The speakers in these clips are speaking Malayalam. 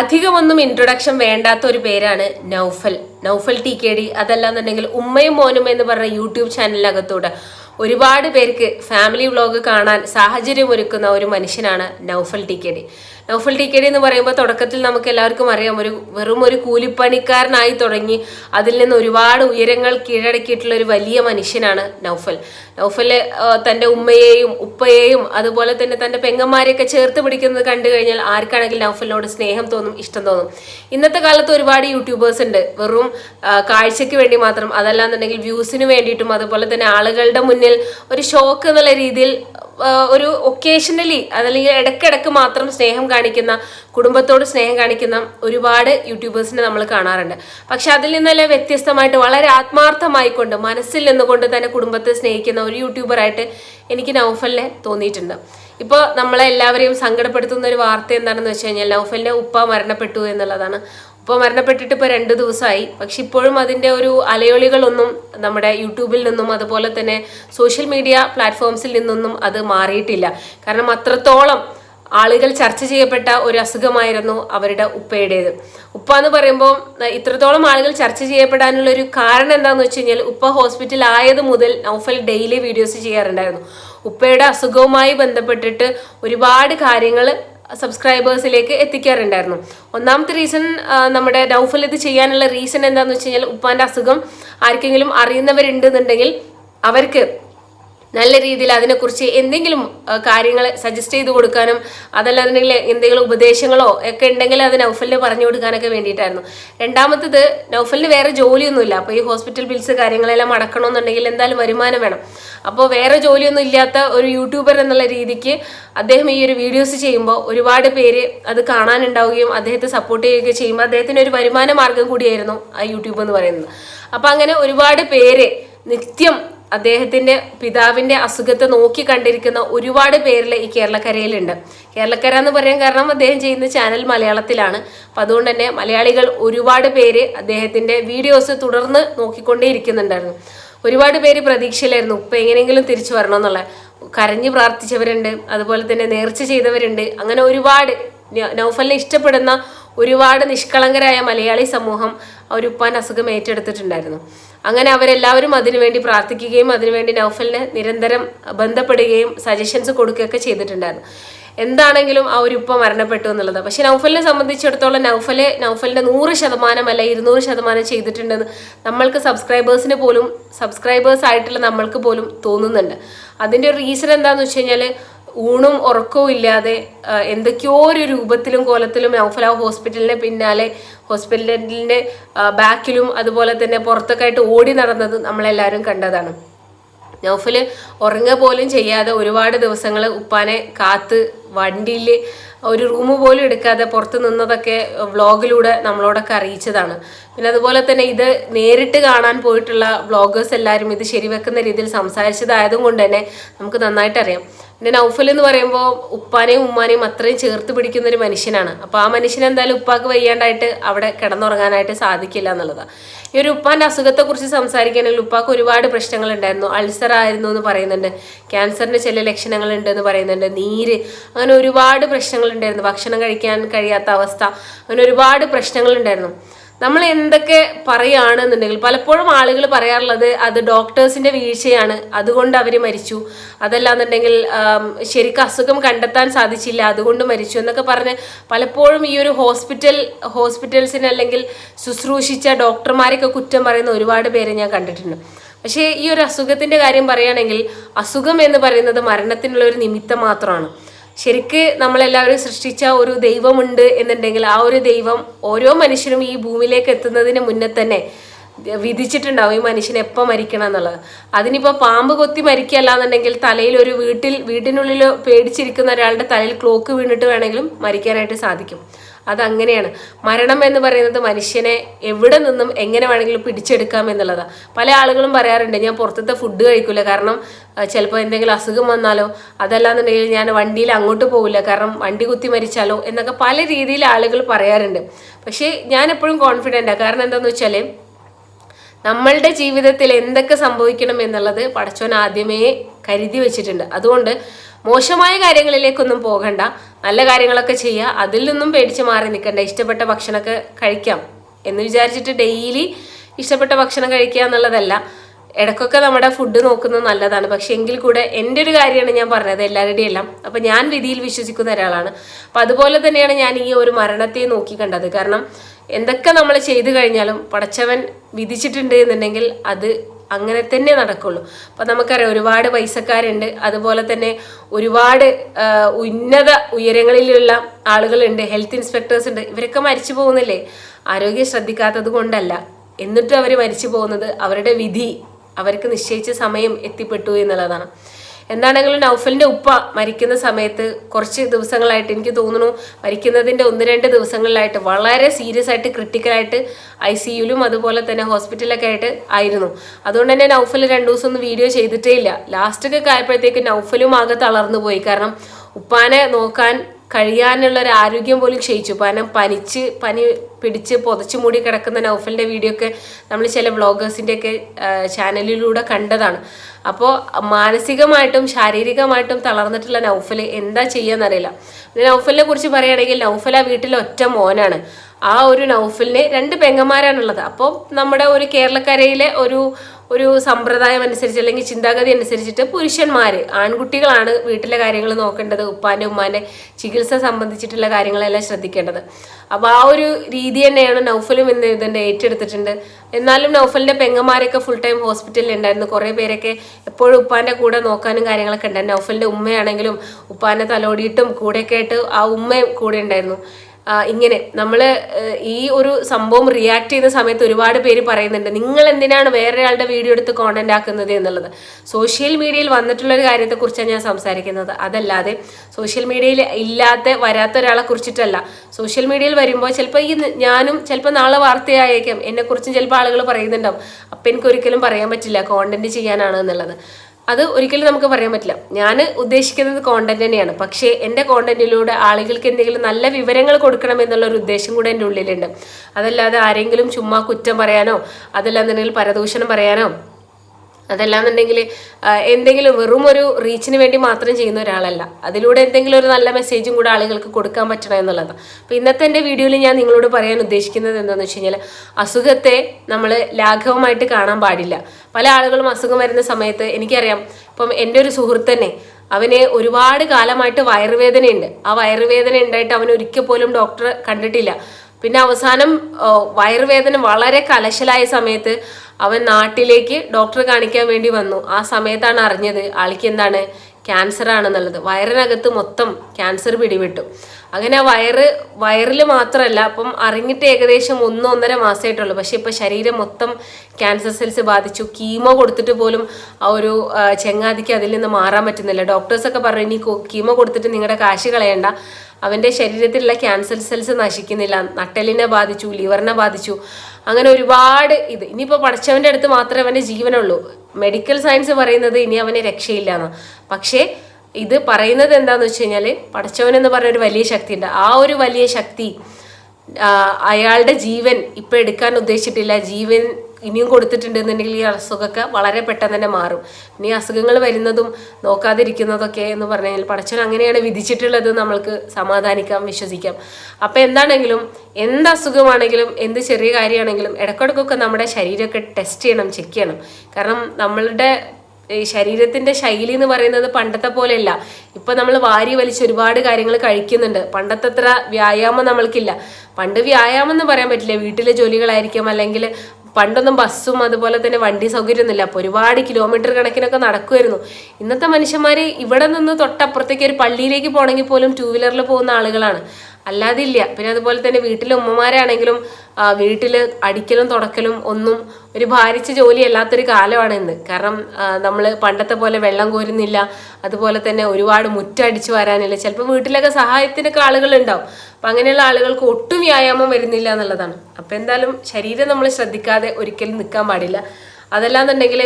അധികമൊന്നും ഇൻട്രൊഡക്ഷൻ വേണ്ടാത്ത ഒരു പേരാണ് Naufal. Naufal T K D. അതല്ലാന്നുണ്ടെങ്കിൽ ഉമ്മയും മോനും എന്ന് പറഞ്ഞ യൂട്യൂബ് ചാനലിനകത്തൂടെ ഒരുപാട് പേർക്ക് ഫാമിലി വ്ളോഗ് കാണാൻ സാഹചര്യം ഒരുക്കുന്ന ഒരു മനുഷ്യനാണ് Naufal T K D. Naufal T K D എന്ന് പറയുമ്പോൾ തുടക്കത്തിൽ നമുക്ക് എല്ലാവർക്കും അറിയാം. ഒരു വെറും ഒരു കൂലിപ്പണിക്കാരനായി തുടങ്ങി അതിൽ നിന്ന് ഒരുപാട് ഉയരങ്ങൾ കീഴടക്കിയിട്ടുള്ള ഒരു വലിയ മനുഷ്യനാണ് നൗഫൽ. നൗഫൽ തന്റെ ഉമ്മയെയും ഉപ്പയെയും അതുപോലെ തന്നെ തന്റെ പെങ്ങന്മാരെയൊക്കെ ചേർത്ത് പിടിക്കുന്നത് കണ്ടു കഴിഞ്ഞാൽ ആർക്കാണെങ്കിൽ നൗഫലിനോട് സ്നേഹം തോന്നും ഇഷ്ടം തോന്നും. ഇന്നത്തെ കാലത്ത് ഒരുപാട് യൂട്യൂബേഴ്സ് ഉണ്ട്. വെറും കാഴ്ചയ്ക്ക് വേണ്ടി മാത്രം അതല്ലാന്നുണ്ടെങ്കിൽ വ്യൂസിന് വേണ്ടിയിട്ടും അതുപോലെ തന്നെ ആളുകളുടെ മുന്നിൽ ഒരു ഷോക്ക് എന്നുള്ള രീതിയിൽ ഒരു ഒക്കേഷണലി അതല്ലെങ്കിൽ ഇടയ്ക്കിടയ്ക്ക് മാത്രം സ്നേഹം കാണിക്കുന്ന കുടുംബത്തോട് സ്നേഹം കാണിക്കുന്ന ഒരുപാട് യൂട്യൂബേഴ്സിനെ നമ്മൾ കാണാറുണ്ട്. പക്ഷെ അതിൽ നിന്നെല്ലാം വ്യത്യസ്തമായിട്ട് വളരെ ആത്മാർത്ഥമായിക്കൊണ്ട് മനസ്സിൽ നിന്നുകൊണ്ട് തന്നെ കുടുംബത്തെ സ്നേഹിക്കുന്ന ഒരു യൂട്യൂബറായിട്ട് എനിക്ക് നൗഫലിനെ തോന്നിയിട്ടുണ്ട്. ഇപ്പോൾ നമ്മളെ എല്ലാവരെയും സങ്കടപ്പെടുത്തുന്ന ഒരു വാർത്ത എന്താണെന്ന് വെച്ച് കഴിഞ്ഞാൽ നൗഫലിന്റെ ഉപ്പ മരണപ്പെട്ടു എന്നുള്ളതാണ്. ഉപ്പ മരണപ്പെട്ടിട്ട് ഇപ്പോൾ രണ്ട് ദിവസമായി. പക്ഷെ ഇപ്പോഴും അതിന്റെ ഒരു അലയൊളികളൊന്നും നമ്മുടെ യൂട്യൂബിൽ നിന്നും അതുപോലെ തന്നെ സോഷ്യൽ മീഡിയ പ്ലാറ്റ്ഫോംസിൽ നിന്നൊന്നും അത് മാറിയിട്ടില്ല. കാരണം അത്രത്തോളം ആളുകൾ ചർച്ച ചെയ്യപ്പെട്ട ഒരു അസുഖമായിരുന്നു അവരുടെ ഉപ്പയുടേത്. ഉപ്പ എന്ന് പറയുമ്പോൾ ഇത്രത്തോളം ആളുകൾ ചർച്ച ചെയ്യപ്പെടാനുള്ള ഒരു കാരണം എന്താണെന്ന് വെച്ച് കഴിഞ്ഞാൽ ഉപ്പ ഹോസ്പിറ്റൽ ആയത് മുതൽ നൗഫൽ ഡെയിലി വീഡിയോസ് ചെയ്യാറുണ്ടായിരുന്നു. ഉപ്പയുടെ അസുഖവുമായി ബന്ധപ്പെട്ടിട്ട് ഒരുപാട് കാര്യങ്ങൾ സബ്സ്ക്രൈബേഴ്സിലേക്ക് എത്തിക്കാറുണ്ടായിരുന്നു. ഒന്നാമത്തെ റീസൺ നമ്മുടെ നൗഫൽ ഇത് ചെയ്യാനുള്ള റീസൺ എന്താണെന്ന് വെച്ച് കഴിഞ്ഞാൽ ഉപ്പാന്റെ അസുഖം ആർക്കെങ്കിലും അറിയുന്നവരുണ്ടെന്നുണ്ടെങ്കിൽ അവർക്ക് നല്ല രീതിയിൽ അതിനെക്കുറിച്ച് എന്തെങ്കിലും കാര്യങ്ങൾ സജസ്റ്റ് ചെയ്ത് കൊടുക്കാനും അതല്ലാന്നുണ്ടെങ്കിൽ എന്തെങ്കിലും ഉപദേശങ്ങളോ ഒക്കെ ഉണ്ടെങ്കിൽ അത് നൗഫലിന് പറഞ്ഞു കൊടുക്കാനൊക്കെ വേണ്ടിയിട്ടായിരുന്നു. രണ്ടാമത്തത് നൗഫലിന് വേറെ ജോലിയൊന്നുമില്ല. അപ്പോൾ ഈ ഹോസ്പിറ്റൽ ബിൽസ് കാര്യങ്ങളെല്ലാം അടക്കണമെന്നുണ്ടെങ്കിൽ എന്തായാലും വരുമാനം വേണം. അപ്പോൾ വേറെ ജോലിയൊന്നും ഇല്ലാത്ത ഒരു യൂട്യൂബർ എന്നുള്ള രീതിക്ക് അദ്ദേഹം ഈ ഒരു വീഡിയോസ് ചെയ്യുമ്പോൾ ഒരുപാട് പേര് അത് കാണാനുണ്ടാവുകയും അദ്ദേഹത്തെ സപ്പോർട്ട് ചെയ്യുകയൊക്കെ ചെയ്യുമ്പോൾ അദ്ദേഹത്തിന് ഒരു വരുമാന മാർഗം കൂടിയായിരുന്നു ആ യൂട്യൂബ് എന്ന് പറയുന്നത്. അപ്പോൾ അങ്ങനെ ഒരുപാട് പേര് നിത്യം അദ്ദേഹത്തിന്റെ പിതാവിന്റെ അസുഖത്തെ നോക്കി കണ്ടിരിക്കുന്ന ഒരുപാട് പേരിൽ ഈ കേരളക്കരയിലുണ്ട്. കേരളക്കര എന്ന് പറയാൻ കാരണം അദ്ദേഹം ചെയ്യുന്ന ചാനൽ മലയാളത്തിലാണ്. അപ്പം അതുകൊണ്ട് തന്നെ മലയാളികൾ ഒരുപാട് പേര് അദ്ദേഹത്തിന്റെ വീഡിയോസ് തുടർന്ന് നോക്കിക്കൊണ്ടേ ഇരിക്കുന്നുണ്ടായിരുന്നു ഒരുപാട് പേര് പ്രതീക്ഷയിലായിരുന്നു. ഉപ്പ എങ്ങനെയെങ്കിലും തിരിച്ചു വരണം എന്നുള്ള കരഞ്ഞു പ്രാർത്ഥിച്ചവരുണ്ട്. അതുപോലെ തന്നെ നേർച്ച ചെയ്തവരുണ്ട്. അങ്ങനെ ഒരുപാട്. നൗഫലിനെ ഇഷ്ടപ്പെടുന്ന ഒരുപാട് നിഷ്കളങ്കരായ മലയാളി സമൂഹം അവരുപ്പാൻ അസുഖം ഏറ്റെടുത്തിട്ടുണ്ടായിരുന്നു. അങ്ങനെ അവരെല്ലാവരും അതിനുവേണ്ടി പ്രാർത്ഥിക്കുകയും അതിനുവേണ്ടി നൗഫലിനെ നിരന്തരം ബന്ധപ്പെടുകയും സജഷൻസ് കൊടുക്കുകയൊക്കെ ചെയ്തിട്ടുണ്ടായിരുന്നു. എന്താണെങ്കിലും ആ ഒരു ഉപ്പ മരണപ്പെട്ടു എന്നുള്ളത്. പക്ഷെ നൗഫലിനെ സംബന്ധിച്ചിടത്തോളം നൗഫൽ നൗഫലിന്റെ നൂറ് ശതമാനം അല്ല ഇരുന്നൂറ് ശതമാനം ചെയ്തിട്ടുണ്ടെന്ന് നമ്മൾക്ക് സബ്സ്ക്രൈബേഴ്സിന് പോലും സബ്സ്ക്രൈബേഴ്സ് ആയിട്ടുള്ള നമ്മൾക്ക് പോലും തോന്നുന്നുണ്ട്. അതിന്റെ ഒരു റീസൺ എന്താണെന്ന് വെച്ച് കഴിഞ്ഞാൽ ഊണും ഉറക്കവും ഇല്ലാതെ എന്തൊക്കെയോ ഒരു രൂപത്തിലും കോലത്തിലും നൗഫല ഹോസ്പിറ്റലിന് പിന്നാലെ ഹോസ്പിറ്റലിന്റെ ബാക്കിലും അതുപോലെ തന്നെ പുറത്തൊക്കെ ആയിട്ട് ഓടി നടന്നത് നമ്മളെല്ലാവരും കണ്ടതാണ്. നൗഫൽ ഉറങ്ങുക പോലും ചെയ്യാതെ ഒരുപാട് ദിവസങ്ങൾ ഉപ്പാനെ കാത്ത് വണ്ടിയിൽ ഒരു റൂം പോലും എടുക്കാതെ പുറത്ത് നിന്നതൊക്കെ വ്ളോഗിലൂടെ നമ്മളോടൊക്കെ അറിയിച്ചതാണ്. പിന്നെ അതുപോലെ തന്നെ ഇത് നേരിട്ട് കാണാൻ പോയിട്ടുള്ള വ്ളോഗേഴ്സ് എല്ലാവരും ഇത് ശരിവെക്കുന്ന രീതിയിൽ സംസാരിച്ചതായതും കൊണ്ട് തന്നെ നമുക്ക് നന്നായിട്ട് അറിയാം. പിന്നെ നൗഫൽ എന്ന് പറയുമ്പോൾ ഉപ്പാനെയും ഉമ്മാനെയും അത്രയും ചേർത്ത് പിടിക്കുന്ന ഒരു മനുഷ്യനാണ്. അപ്പോൾ ആ മനുഷ്യൻ എന്തായാലും ഉപ്പാക്ക് വയ്യാണ്ടായിട്ട് അവിടെ കിടന്നുറങ്ങാനായിട്ട് സാധിക്കില്ല എന്നുള്ളതാണ് ഈ ഒരു ഉപ്പാന്റെ അസുഖത്തെക്കുറിച്ച് സംസാരിക്കുകയാണെങ്കിൽ ഉപ്പാക്ക് ഒരുപാട് പ്രശ്നങ്ങൾ ഉണ്ടായിരുന്നു അൾസർ ആയിരുന്നു എന്ന് പറയുന്നുണ്ട്. ക്യാൻസറിന്റെ ചില ലക്ഷണങ്ങൾ ഉണ്ടെന്ന് പറയുന്നുണ്ട്. നീര് അങ്ങനെ ഒരുപാട് പ്രശ്നങ്ങൾ ഉണ്ടായിരുന്നു ഭക്ഷണം കഴിക്കാൻ കഴിയാത്ത അവസ്ഥ അങ്ങനെ ഒരുപാട് പ്രശ്നങ്ങൾ ഉണ്ടായിരുന്നു നമ്മൾ എന്തൊക്കെ പറയുകയാണെന്നുണ്ടെങ്കിൽ പലപ്പോഴും ആളുകൾ പറയാറുള്ളത് അത് ഡോക്ടേഴ്സിന്റെ വീഴ്ചയാണ് അതുകൊണ്ട് അവർ മരിച്ചു. അതല്ലാന്നുണ്ടെങ്കിൽ ശരിക്കും അസുഖം കണ്ടെത്താൻ സാധിച്ചില്ല അതുകൊണ്ട് മരിച്ചു എന്നൊക്കെ പറഞ്ഞ് പലപ്പോഴും ഈ ഒരു ഹോസ്പിറ്റൽ ഹോസ്പിറ്റൽസിന് അല്ലെങ്കിൽ ശുശ്രൂഷിച്ച ഡോക്ടർമാരെയൊക്കെ കുറ്റം പറയുന്ന ഒരുപാട് പേരെ ഞാൻ കണ്ടിട്ടുണ്ട്. പക്ഷേ ഈ ഒരു അസുഖത്തിന്റെ കാര്യം പറയുകയാണെങ്കിൽ അസുഖം എന്ന് പറയുന്നത് മരണത്തിനുള്ള ഒരു നിമിത്തം മാത്രമാണ്. ശരിക്ക് നമ്മളെല്ലാവരും സൃഷ്ടിച്ച ഒരു ദൈവമുണ്ട് എന്നുണ്ടെങ്കിൽ ആ ഒരു ദൈവം ഓരോ മനുഷ്യനും ഈ ഭൂമിയിലേക്ക് എത്തുന്നതിന് മുന്നേ തന്നെ വിധിച്ചിട്ടുണ്ടാവും ഈ മനുഷ്യൻ എപ്പോൾ മരിക്കണം എന്നുള്ളത്. അതിനിപ്പോൾ പാമ്പ് കൊത്തി മരിക്കുകയല്ല എന്നുണ്ടെങ്കിൽ തലയിൽ ഒരു വീട്ടിൽ വീട്ടിനുള്ളിൽ പേടിച്ചിരിക്കുന്ന ഒരാളുടെ തലയിൽ ക്ലോക്ക് വീണിട്ട് വേണമെങ്കിലും മരിക്കാനായിട്ട് സാധിക്കും. അതങ്ങനെയാണ്. മരണം എന്ന് പറയുന്നത് മനുഷ്യനെ എവിടെ നിന്നും എങ്ങനെ വേണമെങ്കിലും പിടിച്ചെടുക്കാം എന്നുള്ളതാണ് പല ആളുകളും പറയാറുണ്ട് ഞാൻ പുറത്തത്തെ ഫുഡ് കഴിക്കില്ല കാരണം ചിലപ്പോൾ എന്തെങ്കിലും അസുഖം വന്നാലോ അതല്ലാന്നുണ്ടെങ്കിൽ ഞാൻ വണ്ടിയിൽ അങ്ങോട്ട് പോകില്ല കാരണം വണ്ടി കുത്തി മരിച്ചാലോ എന്നൊക്കെ പല രീതിയിൽ ആളുകൾ പറയാറുണ്ട്. പക്ഷേ ഞാൻ എപ്പോഴും കോൺഫിഡന്റാണ് കാരണം എന്താണെന്ന് വെച്ചാൽ നമ്മളുടെ ജീവിതത്തിൽ എന്തൊക്കെ സംഭവിക്കണം എന്നുള്ളത് പടച്ചോൻ ആദ്യമേ കരുതി വെച്ചിട്ടുണ്ട്. അതുകൊണ്ട് മോശമായ കാര്യങ്ങളിലേക്കൊന്നും പോകണ്ട. നല്ല കാര്യങ്ങളൊക്കെ ചെയ്യുക അതിൽ നിന്നും പേടിച്ച് മാറി നിൽക്കണ്ട ഇഷ്ടപ്പെട്ട ഭക്ഷണമൊക്കെ കഴിക്കാം എന്ന് വിചാരിച്ചിട്ട് ഡെയിലി ഇഷ്ടപ്പെട്ട ഭക്ഷണം കഴിക്കുക എന്നുള്ളതല്ല. ഇടയ്ക്കൊക്കെ നമ്മുടെ ഫുഡ് നോക്കുന്നത് നല്ലതാണ്. പക്ഷെ എങ്കിൽ കൂടെ എന്റെ ഒരു കാര്യമാണ് ഞാൻ പറഞ്ഞത് എല്ലാവരുടെയും എല്ലാം. അപ്പം ഞാൻ വിധിയിൽ വിശ്വസിക്കുന്ന ഒരാളാണ്. അപ്പം അതുപോലെ തന്നെയാണ് ഞാൻ ഈ ഒരു മരണത്തെ നോക്കി കണ്ടത്. കാരണം എന്തൊക്കെ നമ്മൾ ചെയ്തു കഴിഞ്ഞാലും പടച്ചവൻ വിധിച്ചിട്ടുണ്ട് എന്നുണ്ടെങ്കിൽ അത് അങ്ങനെ തന്നെ നടക്കുള്ളൂ. അപ്പം നമുക്കറിയാം ഒരുപാട് പൈസക്കാരുണ്ട്. അതുപോലെ തന്നെ ഒരുപാട് ഉന്നത ഉയരങ്ങളിലുള്ള ആളുകളുണ്ട്. ഹെൽത്ത് ഇൻസ്പെക്ടേഴ്സ് ഉണ്ട്. ഇവരൊക്കെ മരിച്ചു പോകുന്നില്ലേ? ആരോഗ്യം ശ്രദ്ധിക്കാത്തത് കൊണ്ടല്ല. എന്നിട്ടും അവർ മരിച്ചു പോകുന്നത് അവരുടെ വിധി അവർക്ക് നിശ്ചയിച്ച സമയം എത്തിപ്പെട്ടു എന്നുള്ളതാണ്. എന്താണെങ്കിലും നൗഫലിന്റെ ഉപ്പ മരിക്കുന്ന സമയത്ത് കുറച്ച് ദിവസങ്ങളായിട്ട് എനിക്ക് തോന്നുന്നു മരിക്കുന്നതിന്റെ ഒന്ന് രണ്ട് ദിവസങ്ങളിലായിട്ട് വളരെ സീരിയസ് ആയിട്ട് ക്രിട്ടിക്കലായിട്ട് ഐ സി യുലും അതുപോലെ തന്നെ ഹോസ്പിറ്റലൊക്കെ ആയിട്ട് ആയിരുന്നു. അതുകൊണ്ട് തന്നെ നൗഫൽ രണ്ടു ദിവസം ഒന്നും വീഡിയോ ചെയ്തിട്ടേ ഇല്ല. ലാസ്റ്റൊക്കെ ആയപ്പോഴത്തേക്ക് നൗഫലും ആകെ തളർന്നു പോയി. കാരണം ഉപ്പാനെ നോക്കാൻ കഴിയാനുള്ള ഒരു ആരോഗ്യം പോലും ക്ഷയിച്ചു. കാരണം പനിച്ച് പനി പിടിച്ച് പൊതച്ച് മൂടി കിടക്കുന്ന നൗഫലിന്റെ വീഡിയോ ഒക്കെ നമ്മൾ ചില വ്ളോഗേഴ്സിന്റെ ഒക്കെ ചാനലിലൂടെ കണ്ടതാണ്. അപ്പോൾ മാനസികമായിട്ടും ശാരീരികമായിട്ടും തളർന്നിട്ടുള്ള നൗഫൽ എന്താ ചെയ്യാന്നറിയില്ല. പിന്നെ നൗഫലിനെ കുറിച്ച് പറയുകയാണെങ്കിൽ നൗഫൽ ആ വീട്ടിലെ ഒറ്റ മോനാണ്. ആ ഒരു നൗഫലിന് രണ്ട് പെങ്ങന്മാരാണുള്ളത്. അപ്പോൾ നമ്മുടെ ഒരു കേരളക്കരയിലെ ഒരു ഒരു സമ്പ്രദായം അനുസരിച്ച് അല്ലെങ്കിൽ ചിന്താഗതി അനുസരിച്ചിട്ട് പുരുഷന്മാർ ആൺകുട്ടികളാണ് വീട്ടിലെ കാര്യങ്ങൾ നോക്കേണ്ടത് ഉപ്പാന്റെ ഉമ്മാന്റെ ചികിത്സ സംബന്ധിച്ചിട്ടുള്ള കാര്യങ്ങളെല്ലാം ശ്രദ്ധിക്കേണ്ടത്. അപ്പോൾ ആ ഒരു രീതി തന്നെയാണ് നൗഫലും എന്ന് ഇതിന്റെ ഏറ്റെടുത്തിട്ടുണ്ട്. എന്നാലും നൗഫലിന്റെ പെങ്ങന്മാരൊക്കെ ഫുൾ ടൈം ഹോസ്പിറ്റലിൽ ഉണ്ടായിരുന്നു. കുറേ പേരൊക്കെ എപ്പോഴും ഉപ്പാന്റെ കൂടെ നോക്കാനും കാര്യങ്ങളൊക്കെ ഉണ്ടായിരുന്നു. നൗഫലിന്റെ ഉമ്മയാണെങ്കിലും ഉപ്പാനെ തലോടിയിട്ടും കൂടെയൊക്കെ ആയിട്ട് ആ ഉമ്മയും കൂടെ ഉണ്ടായിരുന്നു. ഇങ്ങനെ നമ്മൾ ഈ ഒരു സംഭവം റിയാക്ട് ചെയ്യുന്ന സമയത്ത് ഒരുപാട് പേര് പറയുന്നുണ്ട് നിങ്ങൾ എന്തിനാണ് വേറൊരാളുടെ വീഡിയോ എടുത്ത് കോണ്ടന്റ് ആക്കുന്നത് എന്നുള്ളത്? സോഷ്യൽ മീഡിയയിൽ വന്നിട്ടുള്ള ഒരു കാര്യത്തെക്കുറിച്ചാണ് ഞാൻ സംസാരിക്കുന്നത്. അതല്ലാതെ സോഷ്യൽ മീഡിയയിൽ ഇല്ലാത്ത വരാത്ത ഒരാളെ കുറിച്ചിട്ടല്ല. സോഷ്യൽ മീഡിയയിൽ വരുമ്പോൾ ചിലപ്പോൾ ഈ ഞാനും ചിലപ്പോൾ നാളെ വാർത്തയായേക്കാം. എന്നെക്കുറിച്ചും ചിലപ്പോൾ ആളുകൾ പറയുന്നുണ്ടാവും. അപ്പം എനിക്കൊരിക്കലും പറയാൻ പറ്റില്ല കോണ്ടന്റ് ചെയ്യാനാണ് എന്നുള്ളത്. അത് ഒരിക്കലും നമുക്ക് പറയാൻ പറ്റില്ല. ഞാൻ ഉദ്ദേശിക്കുന്നത് കോണ്ടന്റ് തന്നെയാണ്. പക്ഷേ എന്റെ കോണ്ടന്റിലൂടെ ആളുകൾക്ക് എന്തെങ്കിലും നല്ല വിവരങ്ങൾ കൊടുക്കണം എന്നുള്ള ഒരു ഉദ്ദേശം കൂടെ എന്റെ ഉള്ളിലുണ്ട്. അതല്ലാതെ ആരെങ്കിലും ചുമ്മാ കുറ്റം പറയാനോ അതല്ലാന്നുണ്ടെങ്കിൽ പരദൂഷണം പറയാനോ അതല്ലാന്നുണ്ടെങ്കിൽ എന്തെങ്കിലും വെറും ഒരു റീച്ചിന് വേണ്ടി മാത്രം ചെയ്യുന്ന ഒരാളല്ല. അതിലൂടെ എന്തെങ്കിലും ഒരു നല്ല മെസ്സേജും കൂടെ ആളുകൾക്ക് കൊടുക്കാൻ പറ്റണം എന്നുള്ളതാണ് അപ്പോൾ ഇന്നത്തെ എന്റെ വീഡിയോയിൽ ഞാൻ നിങ്ങളോട് പറയാൻ ഉദ്ദേശിക്കുന്നത് എന്താണെന്ന് വെച്ച് കഴിഞ്ഞാൽ അസുഖത്തെ നമ്മൾ ലാഘവമായിട്ട് കാണാൻ പാടില്ല. പല ആളുകളും അസുഖം വരുന്ന സമയത്ത് എനിക്കറിയാം ഇപ്പം എന്റെ ഒരു സുഹൃത്ത് തന്നെ അവന് ഒരുപാട് കാലമായിട്ട് വയറുവേദനയുണ്ട്. ആ വയറുവേദന ഉണ്ടായിട്ട് അവൻ ഒരിക്കൽ പോലും ഡോക്ടറെ കണ്ടിട്ടില്ല. പിന്നെ അവസാനം വയറുവേദന വളരെ കലശലായ സമയത്ത് അവൻ നാട്ടിലേക്ക് ഡോക്ടറെ കാണിക്കാൻ വേണ്ടി വന്നു. ആ സമയത്താണ് അറിഞ്ഞത് ആൾക്ക് എന്താണ് ക്യാൻസർ ആണെന്നുള്ളത്. വയറിനകത്ത് മൊത്തം ക്യാൻസർ പിടിപെട്ടു. അങ്ങനെ വയറ് വയറിൽ മാത്രമല്ല അപ്പം അറിഞ്ഞിട്ട് ഏകദേശം ഒന്ന് ഒന്നര മാസമായിട്ടുള്ളൂ. പക്ഷെ ഇപ്പം ശരീരം മൊത്തം ക്യാൻസർ സെൽസ് ബാധിച്ചു. കീമോ കൊടുത്തിട്ട് പോലും ആ ഒരു ചെങ്ങാതിക്ക് അതിൽ നിന്ന് മാറാൻ പറ്റുന്നില്ല. ഡോക്ടേഴ്സൊക്കെ പറഞ്ഞു ഇനി കീമോ കൊടുത്തിട്ട് നിങ്ങളുടെ കാശ് കളയണ്ട. അവന്റെ ശരീരത്തിലുള്ള ക്യാൻസർ സെൽസ് നശിക്കുന്നില്ല. നട്ടലിനെ ബാധിച്ചു ലിവറിനെ ബാധിച്ചു. അങ്ങനെ ഒരുപാട് ഇത്. ഇനിയിപ്പോൾ പഠിച്ചവന്റെ അടുത്ത് മാത്രമേ അവന്റെ ജീവനുള്ളൂ. മെഡിക്കൽ സയൻസ് പറയുന്നത് ഇനി അവനെ രക്ഷയില്ല എന്ന് പക്ഷേ ഇത് പറയുന്നത് എന്താന്ന് വെച്ച് കഴിഞ്ഞാൽ പഠിച്ചവൻ എന്ന് പറഞ്ഞ ഒരു വലിയ ശക്തി ഉണ്ട് ആ ഒരു വലിയ ശക്തി അയാളുടെ ജീവൻ ഇപ്പം എടുക്കാൻ ഉദ്ദേശിച്ചിട്ടില്ല. ജീവൻ ഇനിയും കൊടുത്തിട്ടുണ്ടെന്നുണ്ടെങ്കിൽ ഈ അസുഖമൊക്കെ വളരെ പെട്ടെന്ന് തന്നെ മാറും. ഇനി അസുഖങ്ങൾ വരുന്നതും നോക്കാതിരിക്കുന്നതൊക്കെ എന്ന് പറഞ്ഞാൽ പടച്ചവൻ അങ്ങനെയാണ് വിധിച്ചിട്ടുള്ളത് നമ്മൾക്ക് സമാധാനിക്കാം വിശ്വസിക്കാം. അപ്പം എന്താണെങ്കിലും എന്ത് അസുഖമാണെങ്കിലും എന്ത് ചെറിയ കാര്യമാണെങ്കിലും ഇടയ്ക്കിടയ്ക്കൊക്കെ നമ്മുടെ ശരീരമൊക്കെ ടെസ്റ്റ് ചെയ്യണം ചെക്ക് ചെയ്യണം. കാരണം നമ്മളുടെ ഈ ശരീരത്തിന്റെ ശൈലി എന്ന് പറയുന്നത് പണ്ടത്തെ പോലെയല്ല. ഇപ്പൊ നമ്മൾ വാരി വലിച്ച് ഒരുപാട് കാര്യങ്ങൾ കഴിക്കുന്നുണ്ട്. പണ്ടത്തെ അത്ര വ്യായാമം നമ്മൾക്കില്ല. പണ്ട് വ്യായാമം എന്ന് പറയാൻ പറ്റില്ല. വീട്ടിലെ ജോലികളായിരിക്കാം അല്ലെങ്കിൽ പണ്ടൊന്നും ബസ്സും അതുപോലെ തന്നെ വണ്ടി സൗകര്യമൊന്നുമില്ല. അപ്പോൾ ഒരുപാട് കിലോമീറ്റർ കണക്കിനൊക്കെ നടക്കുമായിരുന്നു ഇന്നത്തെ മനുഷ്യന്മാർ ഇവിടെ നിന്ന് തൊട്ടപ്പുറത്തേക്ക് ഒരു പള്ളിയിലേക്ക് പോകണമെങ്കിൽ പോലും ടൂ വീലറിൽ പോകുന്ന ആളുകളാണ്. അല്ലാതെ ഇല്ല പിന്നെ അതുപോലെ തന്നെ വീട്ടിലെ ഉമ്മമാരാണെങ്കിലും വീട്ടിൽ അടിക്കലും തുടക്കലും ഒന്നും ഒരു ഭാരിച്ച ജോലി അല്ലാത്തൊരു കാലമാണ് ഇന്ന്. കാരണം നമ്മൾ പണ്ടത്തെ പോലെ വെള്ളം കോരുന്നില്ല. അതുപോലെ തന്നെ ഒരുപാട് മുറ്റടിച്ചു വരാനില്ല. ചിലപ്പോൾ വീട്ടിലൊക്കെ സഹായത്തിനൊക്കെ ആളുകളുണ്ടാവും. അപ്പം അങ്ങനെയുള്ള ആളുകൾക്ക് ഒട്ടും വ്യായാമം വരുന്നില്ല എന്നുള്ളതാണ്. അപ്പം എന്തായാലും ശരീരം നമ്മൾ ശ്രദ്ധിക്കാതെ ഒരിക്കലും നിൽക്കാൻ പാടില്ല. അതല്ലാന്നുണ്ടെങ്കിൽ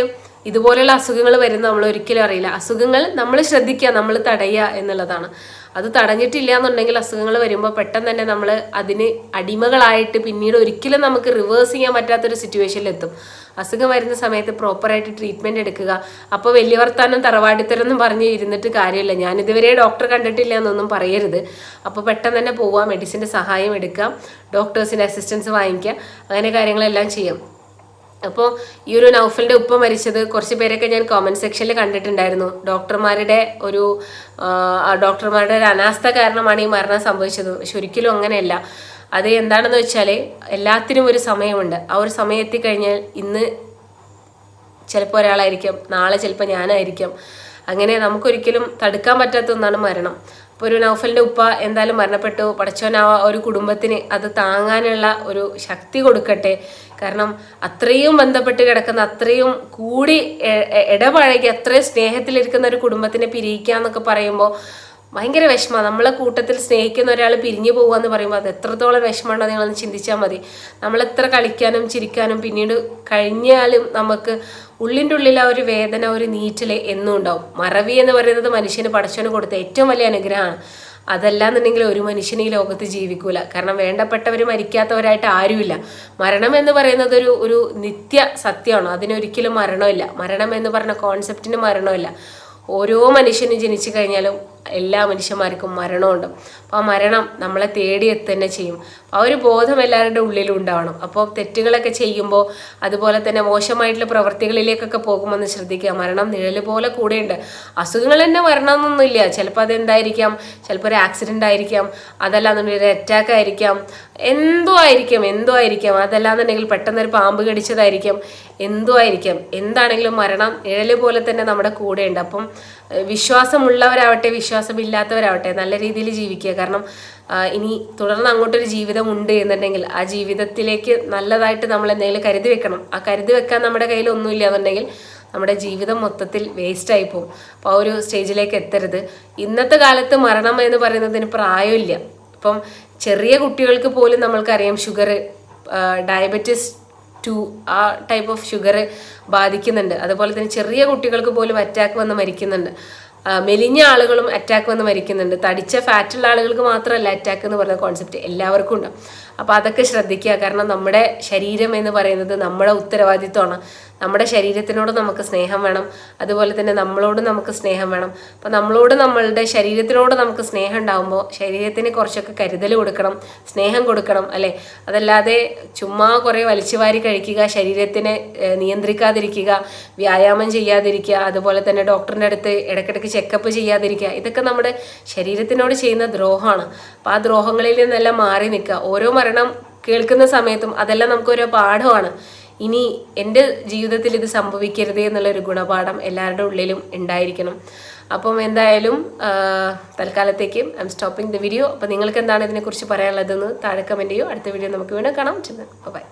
ഇതുപോലെയുള്ള അസുഖങ്ങൾ വരുന്ന നമ്മൾ ഒരിക്കലും അറിയില്ല. അസുഖങ്ങൾ നമ്മൾ ശ്രദ്ധിക്കുക നമ്മൾ തടയുക എന്നുള്ളതാണ്. അത് തടഞ്ഞിട്ടില്ല എന്നുണ്ടെങ്കിൽ അസുഖങ്ങൾ വരുമ്പോൾ പെട്ടെന്ന് തന്നെ നമ്മൾ അതിന് അടിമകളായിട്ട് പിന്നീട് ഒരിക്കലും നമുക്ക് റിവേഴ്സ് ചെയ്യാൻ പറ്റാത്തൊരു സിറ്റുവേഷനിലെത്തും അസുഖം വരുന്ന സമയത്ത് പ്രോപ്പറായിട്ട് ട്രീറ്റ്മെന്റ് എടുക്കുക. അപ്പോൾ വലിയ വർത്താനം തറവാടിത്തരം എന്നും പറഞ്ഞ് ഇരുന്നിട്ട് കാര്യമില്ല. ഞാനിതുവരെ ഡോക്ടർ കണ്ടിട്ടില്ല എന്നൊന്നും പറയരുത്. അപ്പോൾ പെട്ടെന്ന് തന്നെ പോവുക മെഡിസിന്റെ സഹായം എടുക്കാം ഡോക്ടേഴ്സിന്റെ അസിസ്റ്റൻസ് വാങ്ങിക്കുക അങ്ങനെ കാര്യങ്ങളെല്ലാം ചെയ്യാം. അപ്പോൾ ഈ ഒരു നൗഫലിന്റെ ഉപ്പ മരിച്ചത് കുറച്ച് പേരൊക്കെ ഞാൻ കോമന്റ് സെക്ഷനിൽ കണ്ടിട്ടുണ്ടായിരുന്നു. ഡോക്ടർമാരുടെ ഒരു ഡോക്ടർമാരുടെ ഒരു അനാസ്ഥ കാരണമാണ് ഈ മരണം സംഭവിച്ചത്. പക്ഷെ ഒരിക്കലും അങ്ങനെയല്ല. അത് എന്താണെന്ന് വെച്ചാൽ എല്ലാത്തിനും ഒരു സമയമുണ്ട്. ആ ഒരു സമയം എത്തിക്കഴിഞ്ഞാൽ ഇന്ന് ചിലപ്പോൾ ഒരാളായിരിക്കും നാളെ ചിലപ്പോൾ ഞാനായിരിക്കും. അങ്ങനെ നമുക്കൊരിക്കലും തടുക്കാൻ പറ്റാത്ത ഒന്നാണ് മരണം. ഇപ്പോൾ ഒരു നൗഫലിന്റെ ഉപ്പ എന്തായാലും മരണപ്പെട്ടു. പടച്ചോൻ ആ ഒരു കുടുംബത്തിന് അത് താങ്ങാനുള്ള ഒരു ശക്തി കൊടുക്കട്ടെ. കാരണം അത്രയും ബന്ധപ്പെട്ട് കിടക്കുന്ന അത്രയും കൂടി ഇടപഴകി അത്രയും സ്നേഹത്തിലിരിക്കുന്ന ഒരു കുടുംബത്തിനെ പിരിയിക്കുക എന്നൊക്കെ പറയുമ്പോൾ ഭയങ്കര വിഷമമാണ് നമ്മളെ കൂട്ടത്തിൽ സ്നേഹിക്കുന്ന ഒരാൾ പിരിഞ്ഞു പോകുക എന്ന് പറയുമ്പോൾ അത് എത്രത്തോളം വിഷമമുണ്ടോ നിങ്ങളൊന്ന് ചിന്തിച്ചാൽ മതി. നമ്മളെത്ര കളിക്കാനും ചിരിക്കാനും പിന്നീട് കഴിഞ്ഞാലും നമുക്ക് ഉള്ളിന്റെ ഉള്ളിൽ ആ ഒരു വേദന ഒരു നീറ്റൽ എന്നും ഉണ്ടാവും. മറവി എന്ന് പറയുന്നത് മനുഷ്യന് പടച്ചവന് കൊടുത്ത ഏറ്റവും വലിയ അനുഗ്രഹമാണ്. അതല്ലാന്നുണ്ടെങ്കിൽ ഒരു മനുഷ്യൻ ഈ ലോകത്ത് ജീവിക്കൂല. കാരണം വേണ്ടപ്പെട്ടവർ മരിക്കാത്തവരായിട്ട് ആരുമില്ല. മരണം എന്ന് പറയുന്നത് ഒരു ഒരു നിത്യ സത്യമാണ്? അതിനൊരിക്കലും മരണമില്ല. മരണം എന്ന് പറഞ്ഞ കോൺസെപ്റ്റിന് മരണമില്ല. ഓരോ മനുഷ്യനും ജനിച്ചു കഴിഞ്ഞാലും എല്ലാ മനുഷ്യന്മാർക്കും മരണമുണ്ട്. അപ്പോൾ ആ മരണം നമ്മളെ തേടിയെത്തന്നെ ചെയ്യും. ആ ഒരു ബോധം എല്ലാവരുടെ ഉള്ളിലും ഉണ്ടാവണം. അപ്പോൾ തെറ്റുകളൊക്കെ ചെയ്യുമ്പോൾ അതുപോലെ തന്നെ മോശമായിട്ടുള്ള പ്രവൃത്തികളിലേക്കൊക്കെ പോകുമ്പോൾ ഒന്ന് ശ്രദ്ധിക്കുക. മരണം നിഴൽ പോലെ കൂടെയുണ്ട്. അസുഖങ്ങൾ തന്നെ വരണമെന്നൊന്നുമില്ല. ചിലപ്പോൾ അതെന്തായിരിക്കാം? ചിലപ്പോൾ ഒരു ആക്സിഡന്റ് ആയിരിക്കാം. അതല്ലാന്നുണ്ടെങ്കിൽ ഒരു അറ്റാക്ക് ആയിരിക്കാം. എന്തോ ആയിരിക്കാം എന്തോ ആയിരിക്കാം. അതല്ലാന്നുണ്ടെങ്കിൽ പെട്ടെന്ന് ഒരു പാമ്പ് കടിച്ചതായിരിക്കാം. എന്തോ ആയിരിക്കാം. എന്താണെങ്കിലും മരണം നിഴൽ പോലെ തന്നെ നമ്മുടെ കൂടെയുണ്ട്. അപ്പം വിശ്വാസമുള്ളവരാവട്ടെ വിശ്വാസമില്ലാത്തവരാവട്ടെ നല്ല രീതിയിൽ ജീവിക്കുക. കാരണം ഇനി തുടർന്ന് അങ്ങോട്ടൊരു ജീവിതം ഉണ്ട് എന്നുണ്ടെങ്കിൽ ആ ജീവിതത്തിലേക്ക് നല്ലതായിട്ട് നമ്മൾ എന്തെങ്കിലും കരുതി വെക്കണം. ആ കരുതി വെക്കാൻ നമ്മുടെ കയ്യിൽ ഒന്നുമില്ല എന്നുണ്ടെങ്കിൽ നമ്മുടെ ജീവിതം മൊത്തത്തിൽ വേസ്റ്റ് ആയി പോകും. അപ്പോൾ ആ ഒരു സ്റ്റേജിലേക്ക് എത്തരുത്. ഇന്നത്തെ കാലത്ത് മരണം എന്ന് പറയുന്നതിന് പ്രായമില്ല. ഇപ്പം ചെറിയ കുട്ടികൾക്ക് പോലും നമ്മൾക്കറിയാം ഷുഗർ ഡയബറ്റിസ് ടു ആ ടൈപ്പ് ഓഫ് ഷുഗർ ബാധിക്കുന്നുണ്ട്. അതുപോലെ തന്നെ ചെറിയ കുട്ടികൾക്ക് പോലും അറ്റാക്ക് വന്ന് മരിക്കുന്നുണ്ട്. മെലിഞ്ഞ ആളുകളും അറ്റാക്ക് വന്ന് മരിക്കുന്നുണ്ട്. തടിച്ച ഫാറ്റുള്ള ആളുകൾക്ക് മാത്രമല്ല അറ്റാക്ക് എന്ന് പറയുന്ന കോൺസെപ്റ്റ് എല്ലാവർക്കും ഉണ്ട്. അപ്പോൾ അതൊക്കെ ശ്രദ്ധിക്കുക. കാരണം നമ്മുടെ ശരീരം എന്ന് പറയുന്നത് നമ്മുടെ ഉത്തരവാദിത്വമാണ്. നമ്മുടെ ശരീരത്തിനോട് നമുക്ക് സ്നേഹം വേണം. അതുപോലെ തന്നെ നമ്മളോട് നമുക്ക് സ്നേഹം വേണം. അപ്പോൾ നമ്മളോട് നമ്മളുടെ ശരീരത്തിനോട് നമുക്ക് സ്നേഹം ഉണ്ടാകുമ്പോൾ ശരീരത്തിന് കുറച്ചൊക്കെ കരുതൽ കൊടുക്കണം സ്നേഹം കൊടുക്കണം അല്ലേ? അതല്ലാതെ ചുമ്മാ കുറേ വലിച്ചു വാരി കഴിക്കുക ശരീരത്തിനെ നിയന്ത്രിക്കാതിരിക്കുക വ്യായാമം ചെയ്യാതിരിക്കുക അതുപോലെ തന്നെ ഡോക്ടറിന്റെ അടുത്ത് ഇടയ്ക്കിടയ്ക്ക് ചെക്കപ്പ് ചെയ്യാതിരിക്കുക ഇതൊക്കെ നമ്മുടെ ശരീരത്തിനോട് ചെയ്യുന്ന ദ്രോഹമാണ്. അപ്പോൾ ആ ദ്രോഹങ്ങളിൽ നിന്നെല്ലാം മാറി നിൽക്കുക. ഓരോ മരണം കേൾക്കുന്ന സമയത്തും അതെല്ലാം നമുക്കൊരു പാഠമാണ്. ഇനി എന്റെ ജീവിതത്തിൽ ഇത് സംഭവിക്കരുത് എന്നുള്ളൊരു ഗുണപാഠം എല്ലാവരുടെ ഉള്ളിലും ഉണ്ടായിരിക്കണം. അപ്പം എന്തായാലും തൽക്കാലത്തേക്ക് I'm stopping the video അപ്പോൾ നിങ്ങൾക്ക് എന്താണ് ഇതിനെക്കുറിച്ച് പറയാനുള്ളതെന്ന് താഴെ കമന്റ് ചെയ്യോ. അടുത്ത വീഡിയോ നമുക്ക് വീണ്ടും കാണാം. ചെന്ന് ബൈ